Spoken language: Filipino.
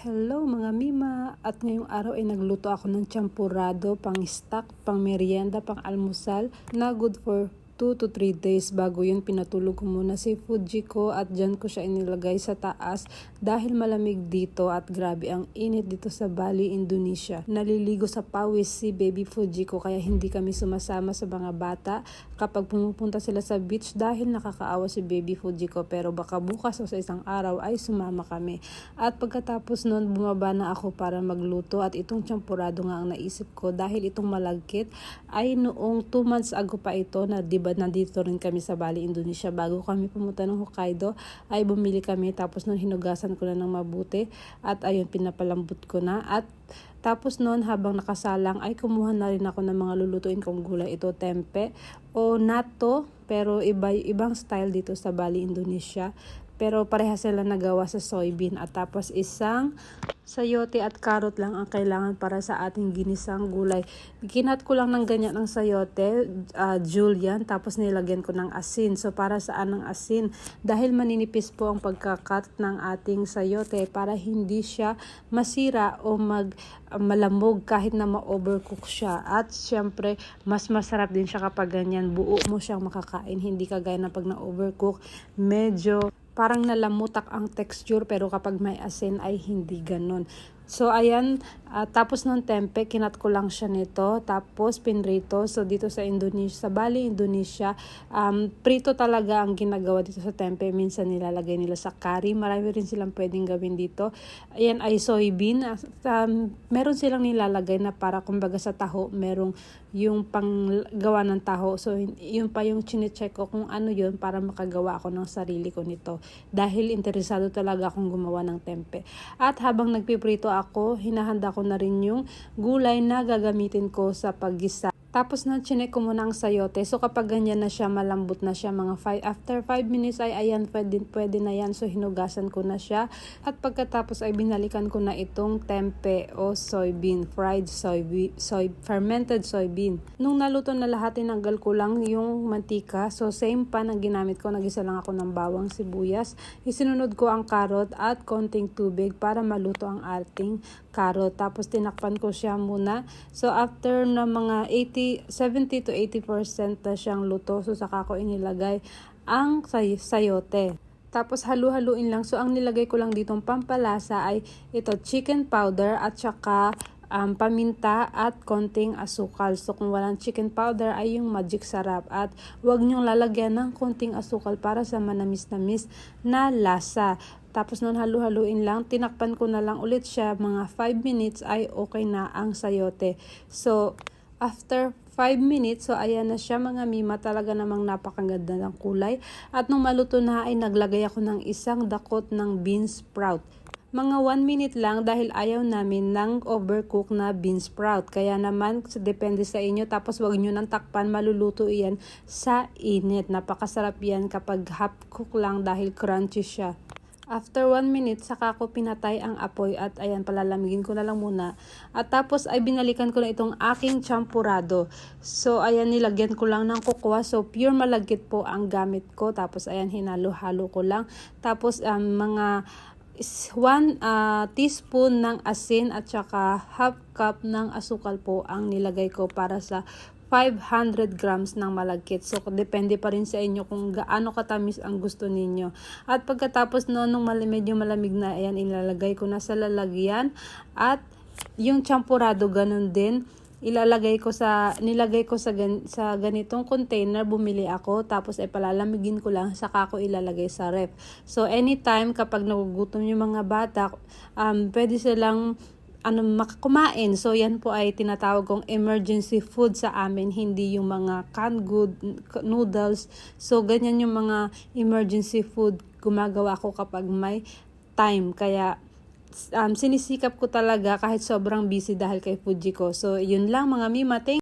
Hello mga mima! At ngayong araw ay nagluto ako ng champurado, pang stock, pang merienda, pang almusal na good for 2 to 3 days bago yun pinatulog ko muna si Fuji ko at dyan ko siya inilagay sa taas dahil malamig dito at grabe ang init dito sa Bali, Indonesia. Naliligo sa pawis si baby Fuji ko kaya hindi kami sumasama sa mga bata kapag pumupunta sila sa beach dahil nakakaawa si baby Fuji ko pero baka bukas o sa isang araw ay sumama kami. At pagkatapos nun bumaba na ako para magluto at itong champurado nga ang naisip ko dahil itong malagkit ay noong 2 months ago pa ito na di ba nandito rin kami sa Bali, Indonesia bago kami pumunta ng Hokkaido ay bumili kami tapos nung hinugasan ko na ng mabuti at ayun pinapalambot ko na at tapos noon habang nakasalang ay kumuha na rin ako ng mga lulutuin kong gulay. Ito tempe o nato pero iba, ibang style dito sa Bali, Indonesia. Pero pareha sila nagawa sa soybean at tapos isang sayote at carrot lang ang kailangan para sa ating ginisang gulay. Kinat ko lang ng ganyan ng sayote, uh, julian, tapos nilagyan ko ng asin. So para saan ng asin? Dahil maninipis po ang pagkakat ng ating sayote para hindi siya masira o mag uh, malamog kahit na ma-overcook siya. At syempre, mas masarap din siya kapag ganyan buo mo siyang makakain. Hindi kagaya na pag na-overcook, medyo parang nalamutak ang texture pero kapag may asin ay hindi ganon. So ayan, uh, tapos ng tempe, kinat ko lang siya nito. Tapos pinrito. So dito sa Indonesia, sa Bali, Indonesia, um, prito talaga ang ginagawa dito sa tempe. Minsan nilalagay nila sa curry. Marami rin silang pwedeng gawin dito. Ayan ay soybean. Um, meron silang nilalagay na para kumbaga sa taho, merong yung panggawa ng taho. So yun pa yung chinecheck ko kung ano yun para makagawa ako ng sarili ko nito. Dahil interesado talaga akong gumawa ng tempe. At habang nagpiprito ako, hinahanda ko na rin yung gulay na gagamitin ko sa paggisa. Tapos na chinek ko muna ang sayote. So kapag ganyan na siya, malambot na siya mga 5. After 5 minutes ay ayan, pwede, pwede na yan. So hinugasan ko na siya. At pagkatapos ay binalikan ko na itong tempe o soybean, fried soybean, soy, fermented soybean. Nung naluto na lahat, tinanggal ko lang yung mantika. So same pan ang ginamit ko. Nagisa lang ako ng bawang sibuyas. Isinunod ko ang karot at konting tubig para maluto ang ating karot. Tapos tinakpan ko siya muna. So after na mga 80 70 to 80% na siyang luto. So, saka ko inilagay ang say sayote. Tapos halu-haluin lang. So, ang nilagay ko lang ditong pampalasa ay ito chicken powder at saka um, paminta at konting asukal. So kung walang chicken powder ay yung magic sarap. At huwag nyong lalagyan ng konting asukal para sa manamis-namis na lasa. Tapos nun halu-haluin lang, tinakpan ko na lang ulit siya. Mga 5 minutes ay okay na ang sayote. So, After 5 minutes, so ayan na siya mga mima, talaga namang napakaganda ng kulay. At nung maluto na ay naglagay ako ng isang dakot ng bean sprout. Mga 1 minute lang dahil ayaw namin ng overcook na bean sprout. Kaya naman, depende sa inyo. Tapos wag nyo nang takpan, maluluto iyan sa init. Napakasarap yan kapag half cook lang dahil crunchy siya. After 1 minute, saka ko pinatay ang apoy at ayan, palalamigin ko na lang muna. At tapos ay binalikan ko na itong aking champurado. So ayan, nilagyan ko lang ng kokwa. So pure malagkit po ang gamit ko. Tapos ayan, hinalo-halo ko lang. Tapos um, mga 1 uh, teaspoon ng asin at saka half cup ng asukal po ang nilagay ko para sa 500 grams ng malagkit. So, depende pa rin sa inyo kung gaano katamis ang gusto ninyo. At pagkatapos no, nung medyo malamig na, ayan, ilalagay ko na sa lalagyan. At yung champurado, ganun din ilalagay ko sa nilagay ko sa gan, sa ganitong container bumili ako tapos ay palalamigin ko lang saka ko ilalagay sa ref. So anytime kapag nagugutom yung mga bata um pwede silang ano makakumain. So yan po ay tinatawag kong emergency food sa amin, hindi yung mga canned good noodles. So ganyan yung mga emergency food gumagawa ko kapag may time. Kaya um, sinisikap ko talaga kahit sobrang busy dahil kay Fuji ko. So yun lang mga mima. Thank